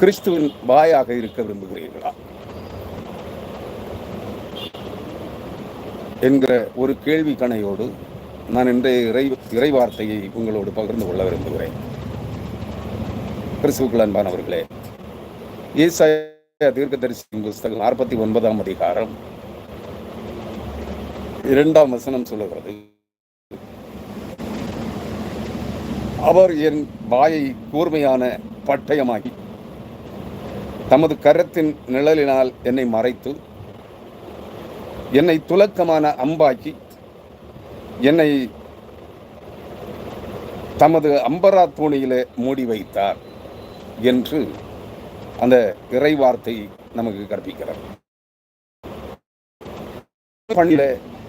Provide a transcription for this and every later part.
கிறிஸ்துவின் வாயாக இருக்க விரும்புகிறீர்களா? என்கிற ஒரு கேள்வி கணையோடு நான் இன்றைய இறை இறைவார்த்தையை உங்களோடு பகிர்ந்து கொள்ள விரும்புகிறேன். கிறிஸ்துவுக்குள் அன்பானவர்களே தீர்க்க தரிசனம் புஸ்தகம் நாற்பத்தி ஒன்பதாம் அதிகாரம் இரண்டாம் வசனம் சொல்லுகிறது. அவர் என் வாயை கூர்மையான பட்டயமாகி தமது கரத்தின் நிழலினால் என்னை மறைத்து என்னை துலக்கமான அம்பாக்கி என்னை தமது அம்பரா தூணியிலே மூடி வைத்தார் என்று அந்த இறைவார்த்தை நமக்கு கற்பிக்கிறது. பணியில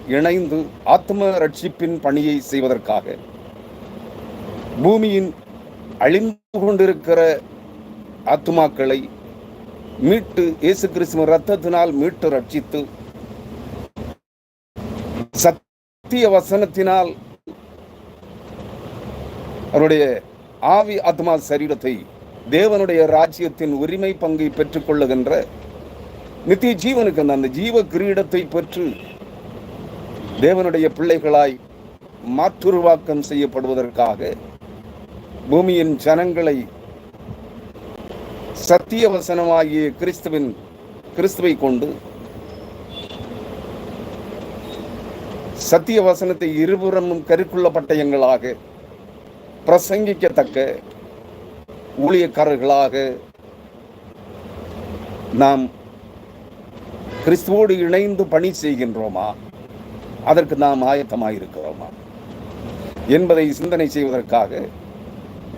இணைந்து ஆத்ம ரட்சிப்பின் பணியை செய்வதற்காக பூமியின் அழிந்து கொண்டிருக்கிற ஆத்துமாக்களை மீட்டு இயேசு கிறிஸ்துவ ரத்தத்தினால் மீட்டு ரட்சித்து சத்திய வசனத்தினால் அவருடைய ஆவி ஆத்மா சரீரத்தை தேவனுடைய ராஜ்யத்தின் உரிமை பங்கை பெற்றுக்கொள்ளுகின்ற நித்திய ஜீவனுக்கு அந்த ஜீவ கிரீடத்தை பெற்று தேவனுடைய பிள்ளைகளாய் மாற்றுருவாக்கம் செய்யப்படுவதற்காக பூமியின் ஜனங்களை சத்திய வசனமாகிய கிறிஸ்துவின் கிறிஸ்துவை கொண்டு சத்திய வசனத்தை இருபுறமும் கருக்குள்ள பட்டயங்களாக பிரசங்கிக்கத்தக்க ஊழியக்காரர்களாக நாம் கிறிஸ்துவோடு இணைந்து பணி செய்கின்றோமா? அதற்கு நாம் ஆயத்தமாக இருக்கிறோமா என்பதை சிந்தனை செய்வதற்காக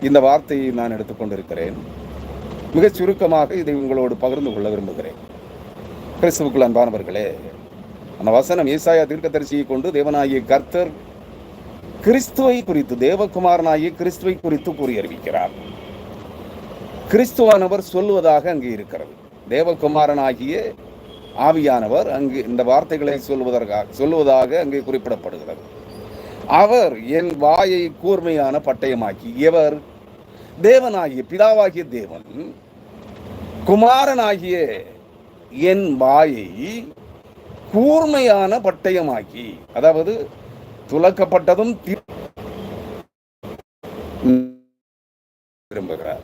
இந்த வார்த்தையை நான் எடுத்துக்கொண்டிருக்கிறேன் மிகச் சுருக்கமாக இதை உங்களோடு பகிர்ந்து கொள்ள விரும்புகிறேன். கிறிஸ்துவுக்குள் அன்பானவர்களே அந்த வசனம் ஏசாயா தீர்க்கதரிசியை கொண்டு தேவனாகிய கர்த்தர் கிறிஸ்துவை குறித்து தேவகுமாரனாகிய கிறிஸ்துவை குறித்து கூறி அறிவிக்கிறார் கிறிஸ்துவானவர் சொல்லுவதாக அங்கே இருக்கிறது. தேவகுமாரனாகிய ஆவியானவர் அங்கு இந்த வார்த்தைகளை சொல்வதற்காக சொல்லுவதாக அங்கே குறிப்பிடப்படுகிறது. அவர் என் வாயை கூர்மையான பட்டயமாக்கி எவர் தேவனாகிய பிதாவாகிய தேவன் குமாரனாகிய என் வாயை கூர்மையான பட்டயமாக்கி அதாவது துலக்கப்பட்டதும் விரும்புகிறார்.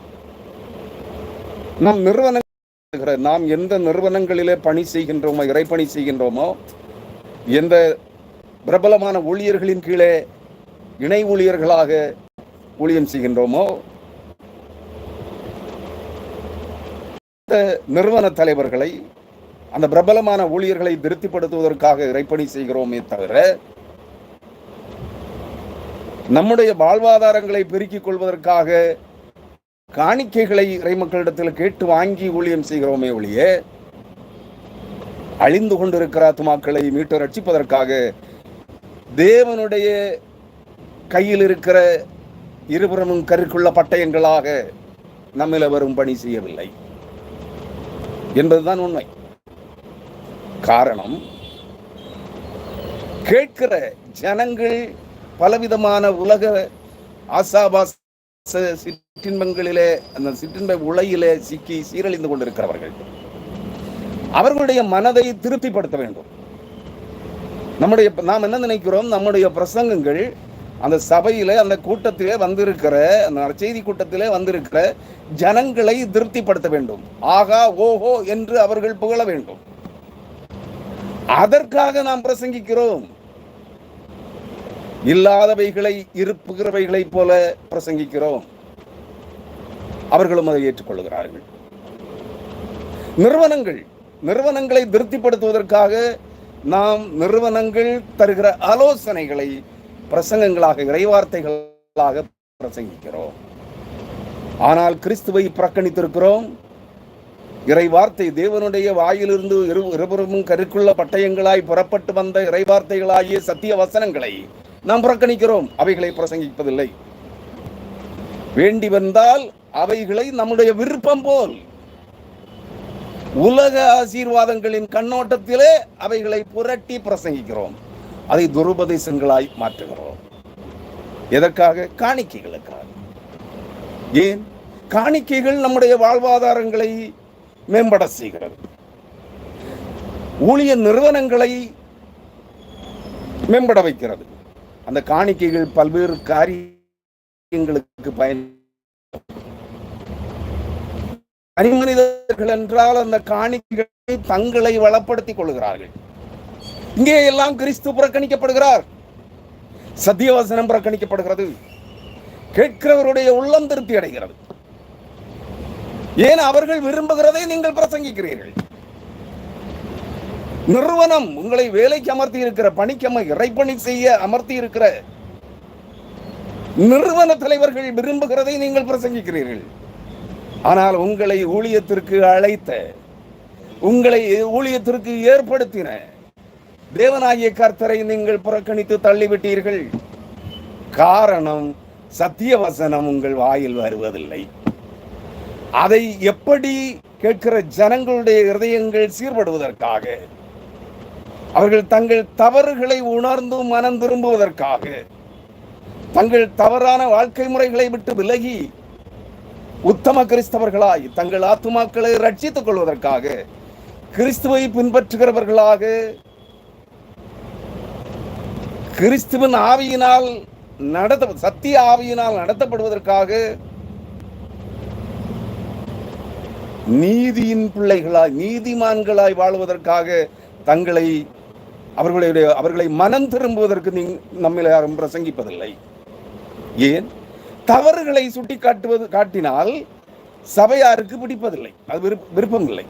நம் நிறுவனங்கள் நாம் எந்த நிறுவனங்களிலே பணி செய்கின்றோமோ இறைப்பணி செய்கின்றோமோ எந்த பிரபலமான ஊழியர்களின் கீழே இணை ஊழியர்களாக ஊழியம் செய்கின்றோமோ நிறுவன தலைவர்களை அந்த பிரபலமான ஊழியர்களை திருப்திப்படுத்துவதற்காக இறைப்பணி செய்கிறோமே தவிர நம்முடைய வாழ்வாதாரங்களை பெருக்கிக் கொள்வதற்காக காணிக்கைகளை இறைமக்களிடத்தில் கேட்டு வாங்கி ஊழியம் செய்கிறோமே ஒழிய அழிந்து கொண்டிருக்கிற ஆத்மாக்களை மீட்டு ரட்சிப்பதற்காக தேவனுடைய கையில் இருக்கிற இருபுறமும் கருக்குள்ள பட்டயங்களாக நம்மில வரும் பணி செய்யவில்லை. என்பதுதான் உண்மை. காரணம் கேட்கிற ஜனங்கள் பலவிதமான உலக ஆசாபாச சிற்றின்பங்களிலே அந்த சிற்றின்ப உலையிலே சிக்கி சீரழிந்து கொண்டிருக்கிறவர்கள். அவர்களுடைய மனதை திருப்திப்படுத்த வேண்டும். நம்முடைய நாம் என்ன நினைக்கிறோம்? நம்முடைய பிரசங்கங்கள் அந்த சபையிலே அந்த கூட்டத்திலே வந்திருக்கிற அந்த செய்தி கூட்டத்திலே வந்திருக்கிற ஜனங்களை திருப்திப்படுத்த வேண்டும். ஆகா ஓஹோ என்று அவர்கள் புகழ வேண்டும். அதற்காக நாம் பிரசங்கிக்கிறோம். இல்லாதவைகளை இருப்புகிறவைகளைப் போல பிரசங்கிக்கிறோம். அவர்களும் அதை ஏற்றுக்கொள்கிறார்கள் நிறுவனங்கள் நிறுவனங்களை திருப்திப்படுத்துவதற்காக நாம் நிறுவனங்கள் தருகிற ஆலோசனைகளை பிரசங்கங்களாக இறைவார்த்தைகளாக பிரசங்கிக்கிறோம். ஆனால் கிறிஸ்துவை புறக்கணித்திருக்கிறோம். இறைவார்த்தை தேவனுடைய வாயிலிருந்து இரு இருபுறமும் கருக்குள்ள பட்டயங்களாய் புறப்பட்டு வந்த இறைவார்த்தைகளாகிய சத்திய வசனங்களை நாம் புறக்கணிக்கிறோம். அவைகளை பிரசங்கிப்பதில்லை. வேண்டி வந்தால் அவைகளை நம்முடைய விருப்பம் போல் உலக ஆசீர்வாதங்களின் கண்ணோட்டத்திலே அவைகளை புரட்டி பிரசங்கிக்கிறோம். அதை துருபதேசங்களாய் மாற்றுகிறோம். எதற்காக? காணிக்கைகளுக்காக ஏன்? காணிக்கைகள் நம்முடைய வாழ்வாதாரங்களை மேம்பட செய்கிறது. ஊழிய நிறுவனங்களை மேம்பட வைக்கிறது. அந்த காணிக்கைகள் பல்வேறு காரியங்களுக்கு பயன் தனிமனிதர்கள் என்றால் அந்த காணிக்கைகளை தங்களை வளப்படுத்திக் கொள்கிறார்கள். இங்கே எல்லாம் கிறிஸ்து புறக்கணிக்கப்படுகிறார். சத்தியவசனம் புறக்கணிக்கப்படுகிறது. கேட்கிறவருடைய உள்ளம் திருப்தி அடைகிறது. ஏன் அவர்கள் விரும்புகிறதை நீங்கள் பிரசங்கிக்கிறீர்கள்? நிறுவனம் உங்களை வேலைக்கு அமர்த்தி இருக்கிற பணிக்கம இறைப்பணி செய்ய அமர்த்தி இருக்கிற நிறுவன தலைவர்கள் விரும்புகிறதை நீங்கள் பிரசங்கிக்கிறீர்கள். ஆனால் உங்களை ஊழியத்திற்கு அழைத்த உங்களை ஊழியத்திற்கு ஏற்படுத்தின தேவனாகிய கர்த்தரை நீங்கள் புறக்கணித்து தள்ளிவிட்டீர்கள். காரணம் சத்திய வசனம் உங்கள் வாயில் வருவதில்லை. அதை எப்படி கேட்கிற ஜனங்களுடைய இருதயங்கள் சீர்படுவதற்காக அவர்கள் தங்கள் தவறுகளை உணர்ந்து மனம் திரும்புவதற்காக தங்கள் தவறான வாழ்க்கை முறைகளை விட்டு விலகி உத்தம கிறிஸ்தவர்களாய் தங்கள் ஆத்துமாக்களை ரட்சித்துக் கொள்வதற்காக கிறிஸ்துவை பின்பற்றுகிறவர்களாக கிறிஸ்துவின் ஆவியினால் நடத்த சத்திய ஆவியினால் நடத்தப்படுவதற்காக நீதியின் பிள்ளைகளாய் நீதிமான்களாய் வாழ்வதற்காக தங்களை அவர்களுடைய அவர்களை மனம் திரும்புவதற்கு நீ நம்மளை யாரும் பிரசங்கிப்பதில்லை. ஏன்? தவறுகளை சுட்டி காட்டுவது காட்டினால் சபையாருக்கு பிடிப்பதில்லை. அது விருப்பம் இல்லை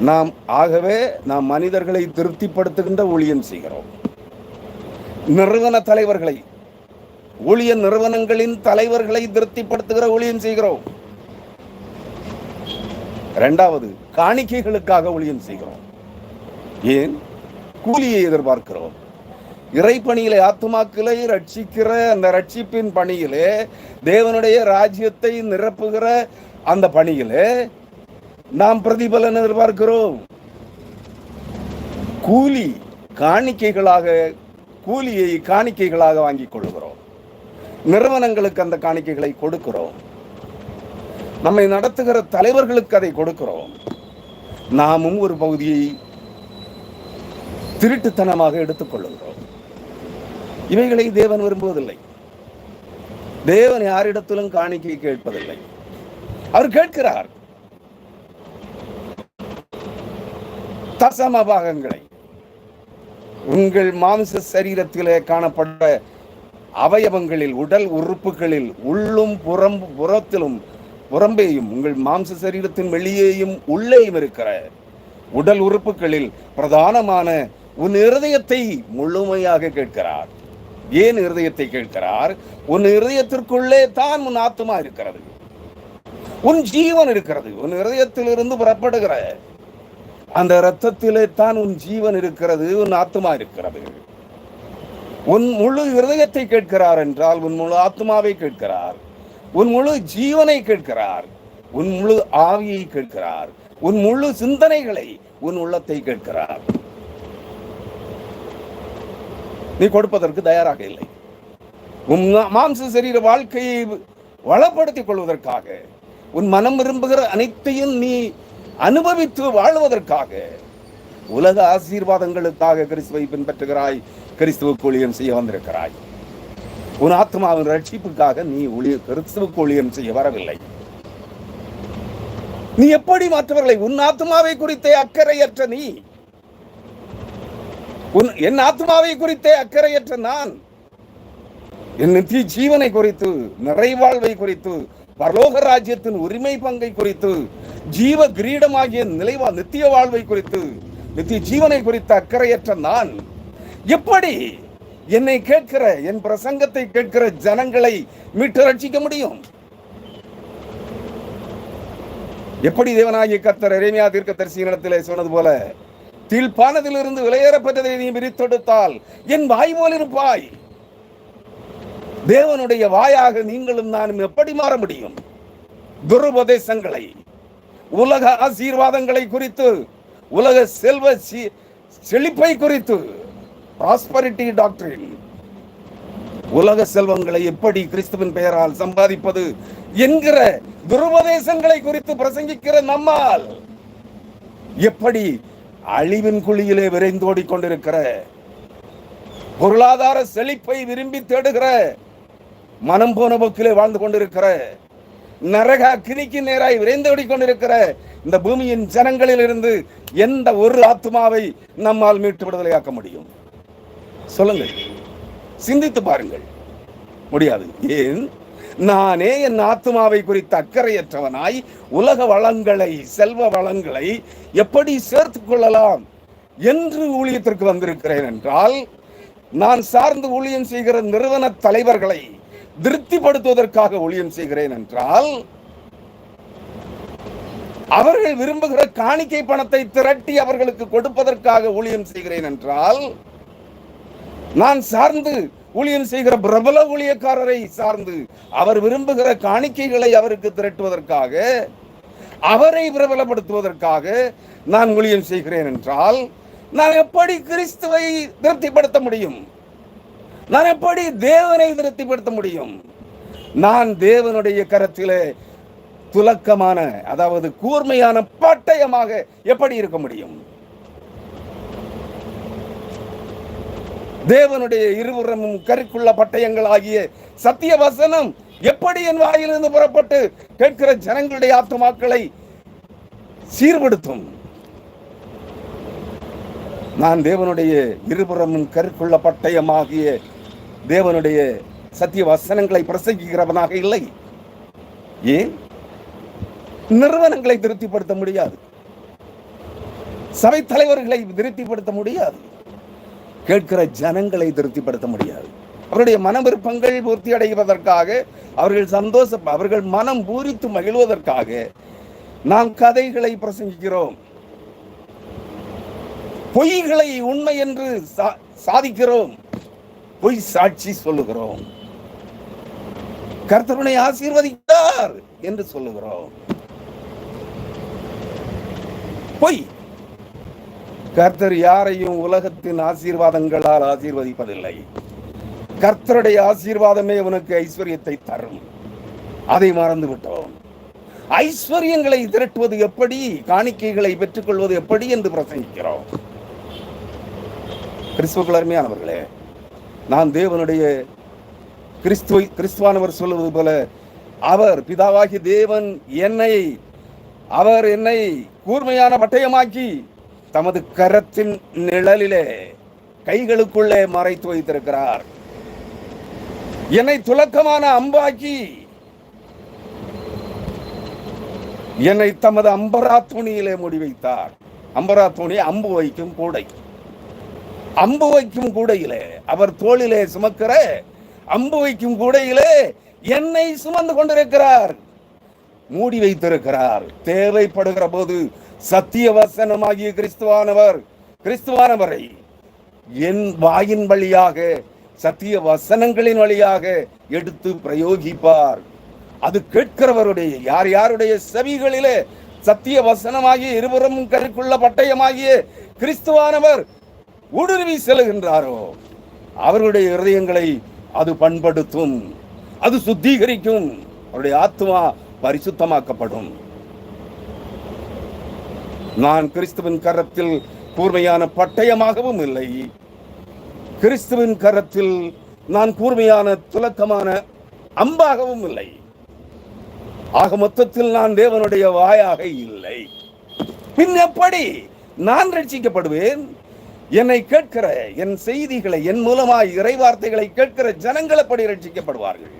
நாம் ஆகவே நாம் மனிதர்களை திருப்திப்படுத்துகின்ற ஊழியம் செய்கிறோம். நிறுவன தலைவர்களை ஊழிய நிறுவனங்களின் தலைவர்களை திருப்திப்படுத்துகிற ஊழியம் செய்கிறோம். இரண்டாவது காணிக்கைகளுக்காக ஊழியம் செய்கிறோம். ஏன்? கூலியை எதிர்பார்க்கிறோம். இறைப்பணியிலே ஆத்துமாக்களை ரட்சிக்கிற அந்த ரட்சிப்பின் பணியிலே தேவனுடைய ராஜ்யத்தை நிரப்புகிற அந்த பணியிலே நாம் பிரதிபலன் எதிர்பார்க்கிறோம். கூலி காணிக்கைகளாக கூலியை காணிக்கைகளாக வாங்கிக் கொள்கிறோம் நிறுவனங்களுக்கு அந்த காணிக்கைகளை கொடுக்கிறோம். நம்மை நடத்துகிற தலைவர்களுக்கு அதை கொடுக்கிறோம். நாமும் ஒரு பகுதியை திருட்டுத்தனமாக எடுத்துக்கொள்ளுகிறோம் இவைகளை தேவன் விரும்புவதில்லை. தேவன் யாரிடத்திலும் காணிக்கை கேட்பதில்லை. அவர் கேட்கிறார். தசம பாகங்களை. உங்கள் மாம்ச சரீரத்திலே காணப்பட்ட அவயவங்களில் உடல் உறுப்புகளில் உள்ளும் புறம் புறத்திலும் புறம்பேயும் உங்கள் மாம்ச சரீரத்தின் வெளியேயும் உள்ளேயும் இருக்கிற உடல் உறுப்புகளில் பிரதானமான உன் இருதயத்தை முழுமையாக கேட்கிறார். ஏன் இருதயத்தை கேட்கிறார்? உன் இருதயத்திற்குள்ளே தான் உன் ஆத்மா இருக்கிறது. உன் ஜீவன் இருக்கிறது. உன் இருதயத்திலிருந்து புறப்படுகிற அந்த இரத்தத்திலே தான் உன் ஜீவன் இருக்கிறது உன் ஆத்மா இருக்கிறது. உன் முழு இருதயத்தை கேட்கிறார் என்றால் உன் முழு ஆத்மாவை கேட்கிறார். உன் முழு ஜீவனை கேட்கிறார். உன் முழு ஆவியை கேட்கிறார். உன் முழு சிந்தனைகளை உன் உள்ளத்தை கேட்கிறார். நீ கொடுப்பதற்கு தயாராக இல்லை. உன் மாம்ச சரீர வாழ்க்கையை வளப்படுத்திக் கொள்வதற்காக உன் மனம் விரும்புகிற அனைத்தையும் நீ அனுபவித்து வாழ்வதற்காக உலக ஆசீர்வாதங்களுக்காக கிறிஸ்துவை பின்பற்றுகிறாய் கிறிஸ்துவுக்கு ஊழியம் செய்ய வந்திருக்கிறாய். உன் ஆத்மாவின் ரட்சிப்புக்காக நீ ஊழிய கிறிஸ்துவுக்கு ஊழியம் செய்ய வரவில்லை. நீ எப்படி மற்றவர்களை? உன் ஆத்மாவை குறித்தே அக்கறையற்ற நீ. உன் என் ஆத்மாவை குறித்தே அக்கறையற்ற நான். என் நித்திய ஜீவனை குறித்து நிறைவாழ்வை குறித்து பரலோக ராஜ்யத்தின் உரிமை பங்கை குறித்து ஜீவ கிரீடமாகிய நிலைவா நித்திய வாழ்வை குறித்து நித்திய ஜீவனை குறித்த அக்கறையற்ற நான் எப்படி என்னை கேட்கிற என் பிரசங்கத்தை கேட்கிற ஜனங்களை மீட்டு ரட்சிக்க முடியும்? எப்படி தேவனாகிய கத்தர் இறைமையா தீர்க்க தரிசனத்திலே சொன்னது போல தீழ்ப்பானதிலிருந்து விளையேறப்பட்டதை நீ விரித்தெடுத்தால் என் வாய் போல் இருப்பாய். தேவனுடைய வாயாக நீங்களும் நானும் எப்படி மாற முடியும்? துருபதேசங்களை உலக ஆசீர்வாதங்களை குறித்து உலக செல்வ செழிப்பை குறித்து. ப்ராஸ்பரிட்டி டாக்டரின் உலக செல்வங்களை எப்படி கிறிஸ்துவின் பெயரால் சம்பாதிப்பது என்கிற துருபதேசங்களை குறித்து பிரசங்கிக்கிற நம்மால் எப்படி அழிவின் குழியிலே விரைந்தோடி கொண்டிருக்கிற பொருளாதார செழிப்பை விரும்பி தேடுகிற மனம் போன போக்கிலே வாழ்ந்து கொண்டிருக்கிற நரக கிரிக்கு நேராய் விரைந்தோடி கொண்டிருக்கிற இந்த பூமியின் ஜனங்களில் இருந்து எந்த ஒரு ஆத்மாவை நம்மால் மீட்டு விடுதலையாக்க முடியும்? சொல்லுங்கள். சிந்தித்து பாருங்கள். முடியாது. ஏன்? நானே என் ஆத்மாவை குறித்த அக்கறையற்றவனாய் உலக வளங்களை செல்வ வளங்களை எப்படி சேர்த்துக் கொள்ளலாம் என்று ஊழியத்திற்கு வந்திருக்கிறேன் என்றால் நான் சார்ந்து ஊழியம் செய்கிற நிறுவன தலைவர்களை திருப்திப்படுத்துவதற்காக ஊழியம் செய்கிறேன் என்றால் அவர்கள் விரும்புகிற காணிக்கை பணத்தை திரட்டி அவர்களுக்கு கொடுப்பதற்காக ஊழியம் செய்கிறேன் என்றால் நான் சார்ந்து ஊழியம் செய்கிற பிரபல ஊழியக்காரரை சார்ந்து அவர் விரும்புகிற காணிக்கைகளை அவருக்கு திரட்டுவதற்காக அவரை பிரபலப்படுத்துவதற்காக நான் ஊழியம் செய்கிறேன் என்றால் நான் எப்படி கிறிஸ்துவை திருப்திப்படுத்த முடியும்? நான் எப்படி தேவனை திருப்திப்படுத்த முடியும். நான் தேவனுடைய கரத்திலே துலக்கமான அதாவது கூர்மையான பட்டயமாக எப்படி இருக்க முடியும்? தேவனுடைய இருபுறமும் கருக்குள்ள பட்டயங்கள் ஆகிய சத்திய வசனம் எப்படி என் வாயிலிருந்து புறப்பட்டு கேட்கிற ஜனங்களுடைய ஆத்துமாக்களை சீர்படுத்தும்? நான் தேவனுடைய இருபுறமும் கருக்குள்ள பட்டயமாகிய தேவனுடைய சத்திய வசனங்களை பிரசங்கிக்கிறவனாக இல்லை. ஏன்? நிறுவனங்களை திருப்திப்படுத்த முடியாது. சபை தலைவர்களை திருப்திப்படுத்த முடியாது. கேட்கிற ஜனங்களை திருப்திப்படுத்த முடியாது. அவருடைய மன விருப்பங்கள் பூர்த்தி அடைவதற்காக அவர்கள் சந்தோஷ அவர்கள் மனம் பூரித்து மகிழ்வதற்காக நாம் கதைகளை பிரசங்கிக்கிறோம். பொய்களை உண்மை என்று சா- சாதிக்கிறோம். பொய் சாட்சி சொல்லுகிறோம். கர்த்தருனை ஆசீர்வதித்தார் என்று சொல்லுகிறோம். பொய். கர்த்தர் யாரையும் உலகத்தின் ஆசீர்வாதங்களால் ஆசீர்வதிப்பதில்லை. கர்த்தருடைய ஆசீர்வாதமே உனக்கு ஐஸ்வர்யத்தை தரும். அதை மறந்து விட்டோம் ஐஸ்வர்யங்களை திரட்டுவது எப்படி? காணிக்கைகளை பெற்றுக்கொள்வது எப்படி என்று பிரசங்கிக்கிறோம். கிறிஸ்துவ அருமையானவர்களே நான் தேவனுடைய கிறிஸ்துவை கிறிஸ்துவானவர் சொல்லுவது போல அவர் பிதாவாகி தேவன் என்னை அவர் என்னை கூர்மையான பட்டயமாக்கி தமது கரத்தின் நிழலிலே கைகளுக்குள்ளே மறைத்து வைத்திருக்கிறார். என்னை துலக்கமான அம்பாக்கி என்னை தமது அம்பரா துணியிலே முடி வைத்தார். அம்பரா துணி அம்பு வைக்கும் கூடை. அம்பு வைக்கும் கூடையிலே. அவர் தோளிலே சுமக்கிற அம்பு வைக்கும் கூடையிலே என்னை சுமந்து கொண்டிருக்கிறார். மூடி வைத்திருக்கிறார். தேவைப்படுகிற போது சத்திய வசனமாகிய கிறிஸ்துவானவர் கிறிஸ்துவானவரை என் வாயின் வழியாக சத்திய வசனங்களின் வழியாக எடுத்து பிரயோகிப்பார். அது கேட்கிறவருடைய யார் யாருடைய செவிகளிலே சத்திய வசனமாகிய இருவரும் கருக்குள்ள பட்டயமாகிய கிறிஸ்துவானவர் ஊடுருவி செல்கின்றாரோ அவர்களுடைய இருதயங்களை அது பண்படுத்தும் அது சுத்திகரிக்கும். அவருடைய ஆத்மா பரிசுத்தமாக்கப்படும். நான் கிறிஸ்துவின் கரத்தில் கூர்மையான பட்டயமாகவும் இல்லை. கிறிஸ்துவின் கரத்தில் நான் கூர்மையான துலக்கமான அம்பாகவும் இல்லை. ஆக மொத்தத்தில் நான் தேவனுடைய வாயாக இல்லை. பின் எப்படி நான் ரட்சிக்கப்படுவேன்? என்னை கேட்கிற என் செய்திகளை என் மூலமாய் இறைவார்த்தைகளை கேட்கிற ஜனங்கள் அப்படி ரட்சிக்கப்படுவார்கள்.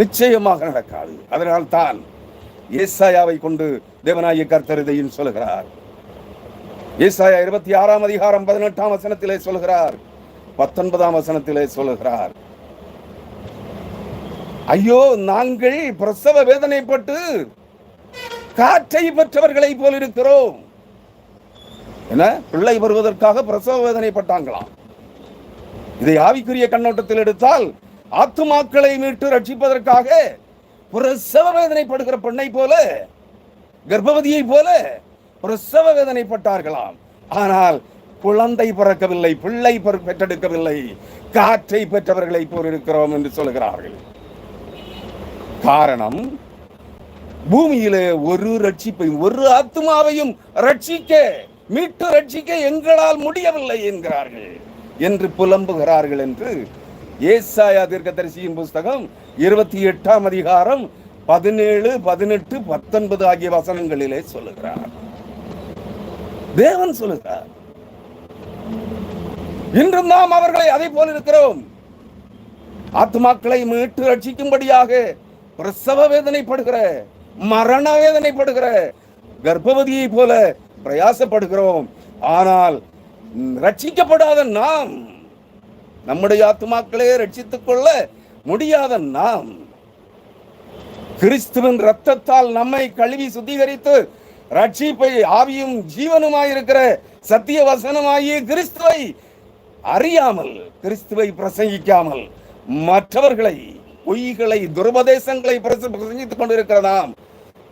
நிச்சயமாக நடக்காது. அதனால் தான் ஏசாயாவை கொண்டு தேவநாயக கர்த்தர் இதையும் சொல்லுகிறார் ஏசாயா இருபத்தி ஆறாம் அதிகாரம் பதினெட்டாம் வசனத்திலே சொல்கிறார். பத்தொன்பதாம் வசனத்திலே சொல்லுகிறார் ஐயோ நாங்கள் பிரசவ வேதனைப்பட்டு காற்றை பெற்றவர்களை போல் இருக்கிறோம் என்ன பிள்ளை வருவதற்காக பிரசவ வேதனைப்பட்டாங்களாம். இதை ஆவிக்குரிய கண்ணோட்டத்தில் எடுத்தால் ஆத்துமாக்களை மீட்டு ரட்சிப்பதற்காக பிரசவ வேதனைப்படுகிற பெண்ணை போல கர்ப்பவதியை போல பிரசவ வேதனைப்பட்டார்களாம். ஆனால் குழந்தை பிறக்கவில்லை பிள்ளை பெற்றெடுக்கவில்லை காற்றை பெற்றவர்களை போல் இருக்கிறோம் என்று சொல்கிறார்கள். காரணம் பூமியிலே ஒரு ரட்சிப்பையும் ஒரு ஆத்மாவையும் ரட்சிக்க மீட்டு ரட்சிக்க எங்களால் முடியவில்லை என்கிறார்கள் என்று புலம்புகிறார்கள் என்று ஏசாயா தீர்க்கதரிசியின் புஸ்தகம் இருபத்தி எட்டாம் அதிகாரம் பதினேழு பதினெட்டு பத்தொன்பது ஆகிய வசனங்களிலே சொல்லுகிறார். தேவன் சொல்லுகிறார். இன்றும் நாம் அவர்களை அதை போல் இருக்கிறோம். ஆத்மாக்களை மீட்டு ரட்சிக்கும்படியாக பிரசவ வேதனைப்படுகிற மரண வேதனைப்படுகிற கர்ப்பவதியை போல பிரயாசப்படுகிறோம். ஆனால் ரட்சிக்கப்படாத நாம் நம்முடைய ஆத்மாக்களே ரட்சித்துக் கொள்ள முடியாத நாம் கிறிஸ்துவின் ரத்தத்தால் நம்மை கழுவி சுத்திகரித்து ரட்சிப்பை ஆவியும் ஜீவனுமாயிருக்கிற சத்திய வசனமாகிய கிறிஸ்துவை அறியாமல் கிறிஸ்துவை பிரசங்கிக்காமல் மற்றவர்களை பொய்களை துர்பதேசங்களை பிரசங்கித்துக் கொண்டிருக்கிற நாம்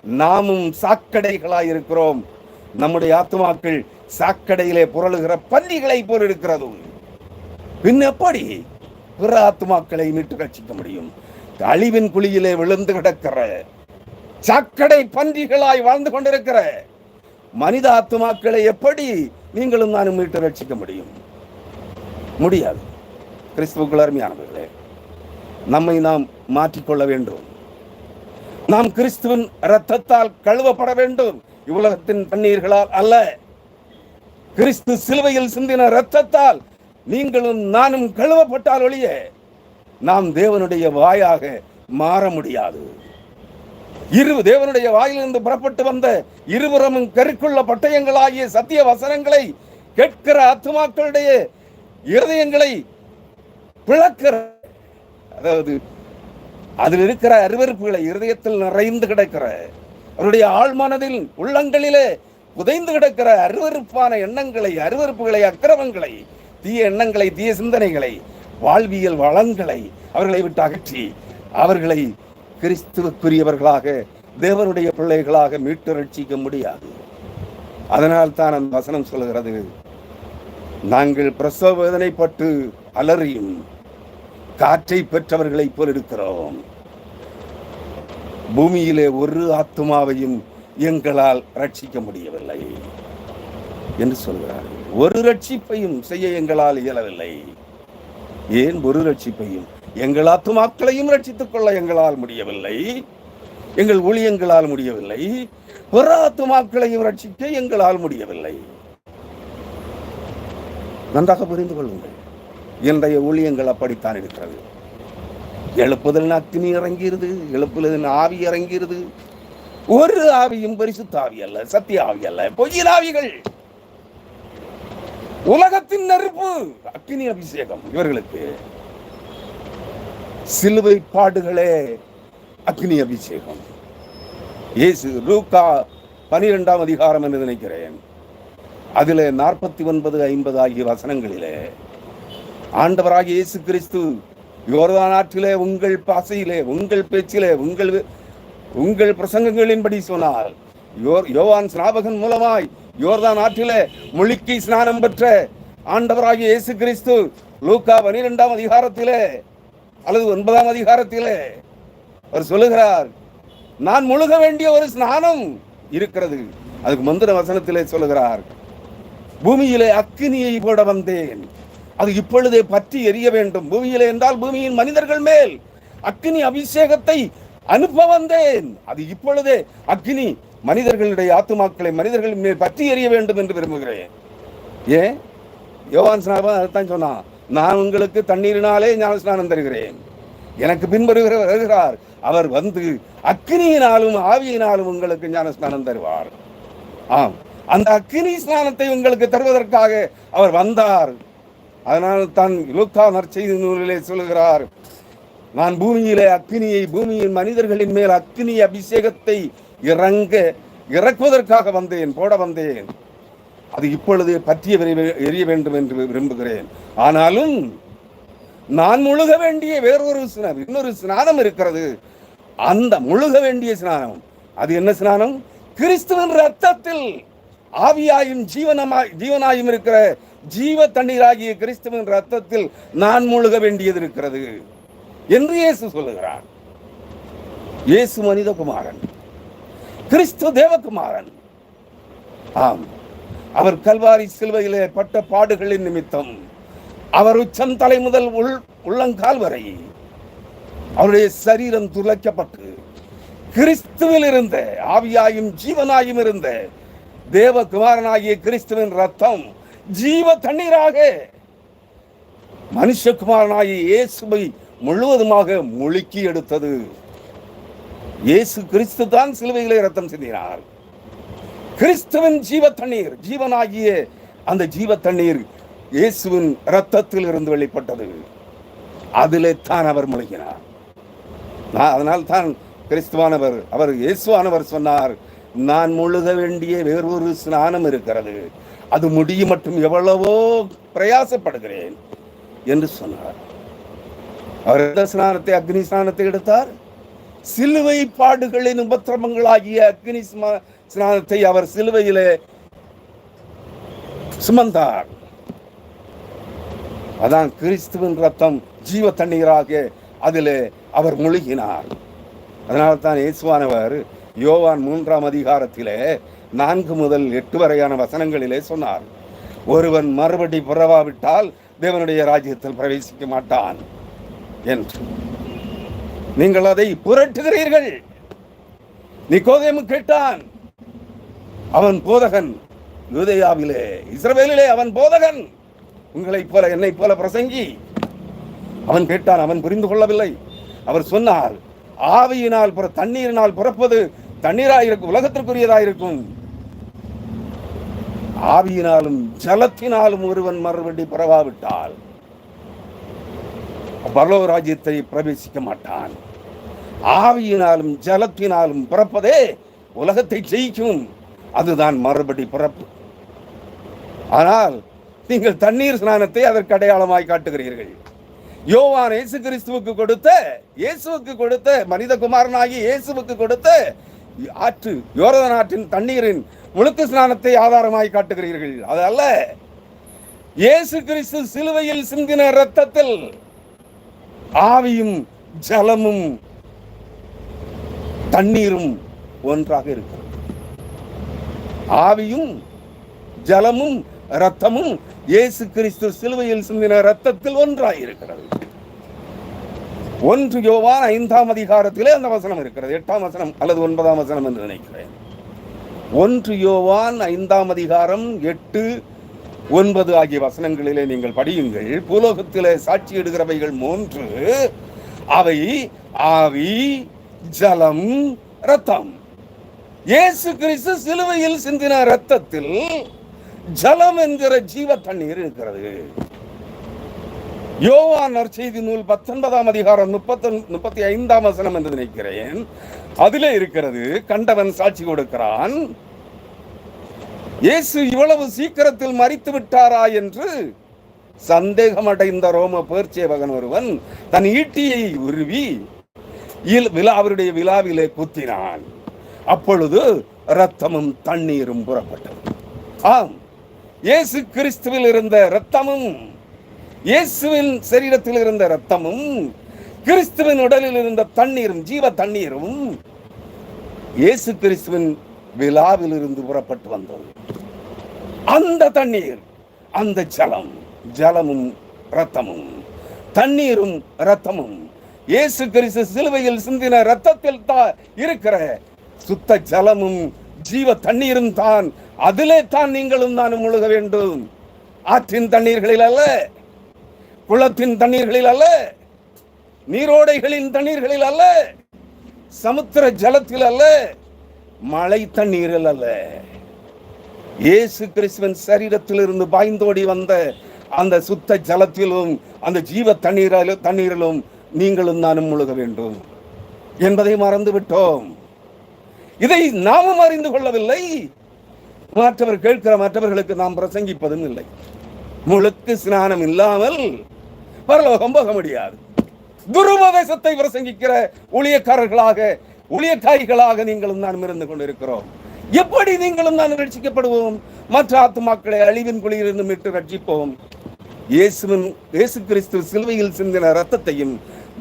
நாமும் சாக்கடைகளாயிருக்கிறோம். இருக்கிறோம் நம்முடைய ஆத்மாக்கள் சாக்கடையிலே புரளுகிற பன்றிகளை போல் இருக்கிறது. பின் எப்படி பிற ஆத்மாக்களை மீட்டு ரட்சிக்க முடியும்? அழிவின் குழியிலே விழுந்து கிடக்கிற சாக்கடை பன்றிகளாய் வாழ்ந்து கொண்டிருக்கிற மனித ஆத்மாக்களை எப்படி நீங்களும் நானும் மீட்டு ரட்சிக்க முடியும்? முடியாது. கிறிஸ்துவுக்குள் அருமையானவர்களே நம்மை நாம் மாற்றிக்கொள்ள வேண்டும். நாம் கிறிஸ்துவின் இரத்தத்தால் கழுவப்பட வேண்டும். இவ்வுலகத்தின் தண்ணீர்களால் அல்ல. கிறிஸ்து சிலுவையில் சிந்தின இரத்தத்தால் நீங்களும் நானும் கழுவப்பட்டால் ஒழிய நாம் தேவனுடைய வாயாக மாற முடியாது. இரு தேவனுடைய வாயிலிருந்து புறப்பட்டு வந்த இருபுறமும் கருக்குள்ள பட்டயங்களாகிய சத்திய வசனங்களை கேட்கிற ஆத்துமாக்களுடைய இருதயங்களை பிளக்கிற அதாவது அதில் இருக்கிற அருவருப்புகளை இருதயத்தில் நிறைந்து கிடக்கிற அவருடைய ஆழ்மனதில் உள்ளங்களிலே புதைந்து கிடக்கிற அருவருப்பான எண்ணங்களை அருவருப்புகளை அக்கிரமங்களை தீய எண்ணங்களை தீய சிந்தனைகளை வாழ்வியல் வளங்களை அவர்களை விட்டு அகற்றி அவர்களை கிறிஸ்துவுக்குரியவர்களாக தேவனுடைய பிள்ளைகளாக மீட்டு ரட்சிக்க முடியாது. அதனால் தான் அந்த வசனம் சொல்கிறது நாங்கள் பிரசவ வேதனைப்பட்டு அலறியும் காற்றை பெற்றவர்களைப் போல் இருக்கிறோம். பூமியிலே ஒரு ஆத்மாவையும் எங்களால் ரட்சிக்க முடியவில்லை என்று சொல்கிறார்கள் ஒரு ரட்சிப்பையும் செய்ய எங்களால் இயலவில்லை. ஏன் ஒரு ரட்சிப்பையும்? எங்கள் ஆத்துமாக்களையும் ரட்சித்துக் கொள்ள எங்களால் முடியவில்லை. எங்கள் ஊழியங்களால் முடியவில்லை. ஒரு ஆத்துமாக்களையும் ரட்சிக்க எங்களால் முடியவில்லை. நன்றாக புரிந்து கொள்ளுங்கள். இன்றைய ஊழியங்கள் அப்படித்தான் இருக்கிறது. எழுப்புதல் அக்னி இறங்கிறது எழுப்புதல் ஆவி இறங்கிறது ஒரு ஆவியும் பரிசுத்த ஆவி அல்ல சத்திய ஆவி அல்ல பொய்யின் ஆவிகள். உலகத்தின் நெருப்பு அக்னி அபிஷேகம். இவர்களுக்கு சிலுவை பாடுகளே அக்னி அபிஷேகம். இயேசு லூக்கா பனிரெண்டாம் அதிகாரம் என்று நினைக்கிறேன். அதில் நாற்பத்தி ஒன்பது ஐம்பது ஆகிய வசனங்களிலே ஆண்டவராகிய இயேசு கிறிஸ்து யோர்தான் ஆற்றிலே உங்கள் பாசையிலே உங்கள் பேச்சிலே உங்கள் உங்கள் பிரசங்கங்களின்படி சொன்னார். யோர் யோவான் ஸ்நாபகன் மூலமாய் யோர்தான் ஆற்றிலே முழுக்கி ஸ்நானம் பெற்ற ஆண்டவராகிய இயேசு கிறிஸ்து லூக்கா பனிரெண்டாம் அதிகாரத்திலே அல்லது ஒன்பதாம் அதிகாரத்திலே அவர் சொல்லுகிறார் நான் முழுக வேண்டிய ஒரு ஸ்நானம் இருக்கிறது. அதுக்கு முந்தின வசனத்திலே சொல்லுகிறார் பூமியிலே அக்கினியை போட வந்தேன். அது இப்பொழுதே பற்றி எரிய வேண்டும். பூமியில் என்றால் பூமியின் மனிதர்கள் மேல் அக்னி அபிஷேகத்தை அனுப்ப வந்தேன். அது இப்பொழுதே அக்னி மனிதர்களுடைய ஆத்துமாக்களை மனிதர்கள் மேல் பற்றி எரிய வேண்டும் என்று விரும்புகிறேன். ஏன் யோகான் ஸ்நாபன் அதைத்தான் சொன்னான். நான் உங்களுக்கு தண்ணீரினாலே ஞான ஸ்நானம் தருகிறேன். எனக்கு பின்வருகிற வருகிறார். அவர் வந்து அக்னியினாலும் ஆவியினாலும் உங்களுக்கு ஞான ஸ்நானம் தருவார். ஆம். அந்த அக்கினி ஸ்நானத்தை உங்களுக்கு தருவதற்காக அவர் வந்தார். அதனால் தான் லூக்கா நற்செய்தி நூலிலே சொல்லுகிறார் நான் பூமியிலே அக்னியை பூமியின் மனிதர்களின் மேல் அக்னி அபிஷேகத்தை இறங்க இறக்குவதற்காக வந்தேன் போட வந்தேன். அது இப்பொழுது பற்றிய எரிய வேண்டும் என்று விரும்புகிறேன். ஆனாலும் நான் முழுக வேண்டிய வேறொரு ஸ்நானம் இன்னொரு ஸ்நானம் இருக்கிறது. அந்த முழுக வேண்டிய ஸ்நானம் அது என்ன ஸ்நானம் கிறிஸ்துவின் ரத்தத்தில் ஆவியாயும் ஜீவனமாய் ஜீவனாயும் இருக்கிற ஜீவ தண்ணீராகிய கிறிஸ்துவின் ரத்தத்தில் நான் மூழ்க வேண்டியது இருக்கிறது என்று இயேசு சொல்லுகிறார். இயேசு மனிதகுமாரன் கிறிஸ்து தேவகுமாரன் ஆம் அவர் கல்வாரி சிலுவையிலே பட்ட பாடுகளின் நிமித்தம் அவர் உச்சம் தலை முதல் உள் உள்ளங்கால் வரை அவருடைய சரீரம் துளைக்கப்பட்டு கிறிஸ்துவில் இருந்த ஆவியாயும் ஜீவனாயும் இருந்த தேவகுமாரனாகிய கிறிஸ்துவின் ரத்தம் ஜீவ தண்ணீராக மனுஷகுமாரனாகிய இயேசுவை முழுவதுமாக முழுக்கி எடுத்தது. இயேசு கிறிஸ்து தான் சிலுவைகளை ரத்தம் சிந்தினார். கிறிஸ்துவின் ஜீவ தண்ணீர் ஜீவனாகிய அந்த ஜீவ தண்ணீர் இயேசுவின் ரத்தத்தில் இருந்து வெளிப்பட்டது. அதிலே தான் அவர் முழுகினார். நான் அதனால் தான் கிறிஸ்துவானவர் அவர் இயேசுவானவர் சொன்னார் நான் முழுக வேண்டிய வேறொரு ஸ்நானம் இருக்கிறது. அது முடியும் மற்றும் எவ்வளவோ பிரயாசப்படுகிறேன் என்று சொன்னார். அவர் எந்த ஸ்நானத்தை அக்னி ஸ்நானத்தை எடுத்தார். சிலுவை பாடுகளின் உபத்திரமங்களாகிய அக்னி ஸ்நானத்தை அவர் சிலுவையிலே சுமந்தார். அதான் கிறிஸ்துவின் ரத்தம் ஜீவ தண்ணீராக அதிலே அவர் முழுகினார். அதனால தான் இயேசுவானவர் யோவான் மூன்றாம் அதிகாரத்திலே நான்கு முதல் எட்டு வரையான வசனங்களிலே சொன்னார் ஒருவன் மறுபடி பிறவாவிட்டால் தேவனுடைய ராஜ்யத்தில் பிரவேசிக்க மாட்டான் என்று. நீங்கள் அதை புரட்டுகிறீர்கள். நிக்கோதேமு கேட்டான் அவன் போதகன் யூதேயாவிலே இஸ்ரவேலிலே அவன் போதகன் உங்களைப் போல என்னைப் போல பிரசங்கி. அவன் கேட்டான் அவன் புரிந்து கொள்ளவில்லை. அவர் சொன்னார் ஆவியினால் புற தண்ணீரினால் பிறப்பது தண்ணீராக இருக்கும் உலகத்திற்குரியதாயிருக்கும். ஆவியினாலும் ஜலத்தினாலும் ஒருவன் மறுபடி பிறவாவிட்டால் பரலோ ராஜ்யத்தை பிரவேசிக்க மாட்டான். ஆவியினாலும் ஜலத்தினாலும் பிறப்பதே உலகத்தை ஜெயிக்கும். அதுதான் மறுபடி பிறப்பு. ஆனால் நீங்கள் தண்ணீர் ஸ்நானத்தை அதற்கு அடையாளமாய் காட்டுகிறீர்கள். யோவான் இயேசு கிறிஸ்துவுக்கு கொடுத்த இயேசுவுக்கு கொடுத்த மனித குமாரனாகி இயேசுவுக்கு கொடுத்த ஆற்று யோரதன் ஆற்றின் தண்ணீரின் முழுக்கு ஸ்நானத்தை ஆதாரமாய் காட்டுகிறீர்கள். அது அல்ல இயேசு கிறிஸ்து சிலுவையில் சிந்தின இரத்தத்தில் ஆவியும் ஜலமும் தண்ணீரும் ஒன்றாக இருக்கிறது. ஆவியும் ஜலமும் ரத்தமும் இயேசு கிறிஸ்து சிலுவையில் சிந்தின ரத்தத்தில் ஒன்றாக இருக்கிறது. ஒன்று யோவான் ஐந்தாம் அதிகாரத்திலே அந்த வசனம் இருக்கிறது. எட்டாம் வசனம் அல்லது ஒன்பதாம் வசனம் என்று நினைக்கிறேன். ஒன்று யோவான் ஐந்தாம் அதிகாரம் எட்டு ஒன்பது ஆகிய வசனங்களிலே நீங்கள் படியுங்கள். பூலோகத்திலே சாட்சியிடுகிறவைகள் மூன்று. அவை ஆவி ஜலம் ரத்தம் இயேசு கிறிஸ்து சிலுவையில் சிந்தின ரத்தத்தில் ஜலம் என்கிற ஜீவ தண்ணீர் இருக்கிறது. யோவான் நற்செய்தி நூல் பத்தொன்பதாம் அதிகாரம் முப்பத்தி முப்பத்தி ஐந்தாம் வசனம் என்று நினைக்கிறேன். அதிலே இருக்கிறது கண்டவன் சாட்சி கொடுக்கிறான். இயேசு இவ்வளவு சீக்கிரத்தில் மறித்து விட்டாரா என்று சந்தேகமடைந்த ரோம பேர்ச்சேவகன் ஒருவன் தன் ஈட்டியை உருவி விழா அவருடைய விழாவிலே குத்தினான். அப்பொழுது இரத்தமும் தண்ணீரும் புறப்பட்டது. ஆம் இயேசு கிறிஸ்துவில் இருந்த இரத்தமும் இயேசுவின் சரீரத்தில் இருந்த ரத்தமும் கிறிஸ்துவின் உடலில் இருந்த தண்ணீரும் ஜீவ தண்ணீரும் இயேசு கிறிஸ்துவின் விழாவில் இருந்து புறப்பட்டு வந்தது. அந்த தண்ணீர் அந்த ஜலம் ஜலமும் ரத்தமும் தண்ணீரும் ரத்தமும் இயேசு கிறிஸ்து சிலுவையில் சிந்தின ரத்தத்தில் தான் இருக்கிற சுத்த ஜலமும் ஜீவ தண்ணீரும் தான். அதிலே தான் நீங்களும் நானும் முழுக வேண்டும். ஆற்றின் தண்ணீர்களில் அல்ல குளத்தின் தண்ணீர்களில் அல்ல நீரோடைகளின் தண்ணீர்களில் அல்ல சமுத்திர ஜலத்தில் அல்ல மழை தண்ணீரில் அல்ல. இயேசு கிறிஸ்துவின் சரீரத்திலிருந்து பாய்ந்தோடி வந்த அந்த சுத்த ஜலத்திலும் அந்த ஜீவ தண்ணீரிலும் தண்ணீரிலும் நீங்களும் நானும் முழுக வேண்டும் என்பதை மறந்து விட்டோம் இதை நாமும் அறிந்து கொள்ளவில்லை. மற்றவர் கேட்கிற மற்றவர்களுக்கு நாம் பிரசங்கிப்பதும் இல்லை. முழுக்கு ஸ்நானம் இல்லாமல் பரலோகம் போக முடியாது. துருபதேசத்தை பிரசங்கிக்கிற ஊழியக்காரர்களாக ஊழியக்காரிகளாக நீங்களும் நான் இருந்து கொண்டிருக்கிறோம். எப்படி நீங்களும் நான் ரட்சிக்கப்படுவோம்? மற்ற ஆத்துமாக்களை அழிவின் குழியிலிருந்து மீட்டு ரட்சிப்போம். இயேசுவின் இயேசு கிறிஸ்து சிலுவையில் சிந்தின ரத்தத்தையும்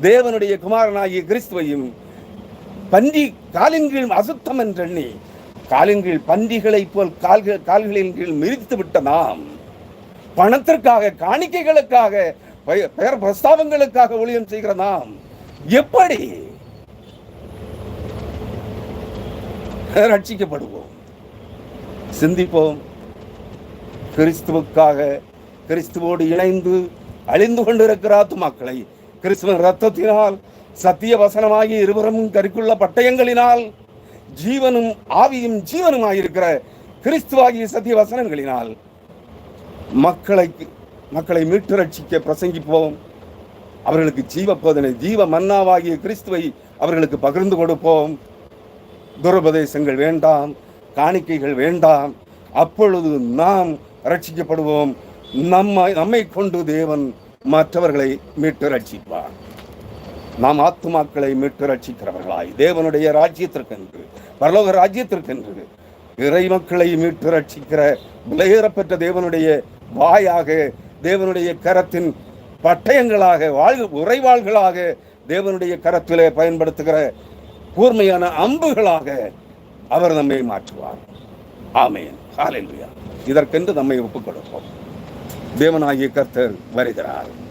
தேவனுடைய குமாரனாகிய கிறிஸ்துவையும் பன்றி காலின் கீழ் அசுத்தம் என்றெண்ணி காலின் கீழ் பன்றிகளைப் போல் கால்கள் கால்களின் கீழ் மிதித்து விட்ட நாம் பணத்திற்காக காணிக்கைகளுக்காக பெயர் பிரஸ்தாபங்களுக்காக ஊழியம் செய்கிற நாம் எப்படி ரட்சிக்கப்படுவோம்? சிந்திப்போம். கிறிஸ்துவுக்காக கிறிஸ்துவோடு இணைந்து அழிந்து கொண்டிருக்கிற ஆத்துமாக்களை கிறிஸ்துவ ரத்தத்தினால் சத்திய வசனமாகி இருவரும் கருக்குள்ள பட்டயங்களினால் ஜீவனும் ஆவியும் ஜீவனுமாயிருக்கிற கிறிஸ்துவாகிய சத்திய வசனங்களினால் மக்களை மக்களை மீட்டு ரட்சிக்க பிரசங்கிப்போம். அவர்களுக்கு ஜீவ போதனை ஜீவ மன்னாவாகிய கிறிஸ்துவை அவர்களுக்கு பகிர்ந்து கொடுப்போம். துருபதேசங்கள் வேண்டாம் காணிக்கைகள் வேண்டாம். அப்பொழுது நாம் ரட்சிக்கப்படுவோம் நம்மை நம்மை கொண்டு தேவன் மற்றவர்களை மீட்டு ரட்சிப்பார் நாம் ஆத்துமாக்களை மீட்டு ரட்சிக்கிறவர்களாய் தேவனுடைய ராஜ்யத்திற்கென்று பரலோக ராஜ்யத்திற்கென்று இறை மக்களை மீட்டு ரட்சிக்கிற விலையேறப்பெற்ற தேவனுடைய வாயாக தேவனுடைய கரத்தின் பட்டயங்களாக வாழ் உறைவாள்களாக தேவனுடைய கரத்திலே பயன்படுத்துகிற கூர்மையான அம்புகளாக அவர் நம்மை மாற்றுவார். ஆமேன். ஹalleluya. இதற்கென்று நம்மை ஒப்புக் கொடுப்போம் தேவனாகிய கர்த்தர் வருகிறார்.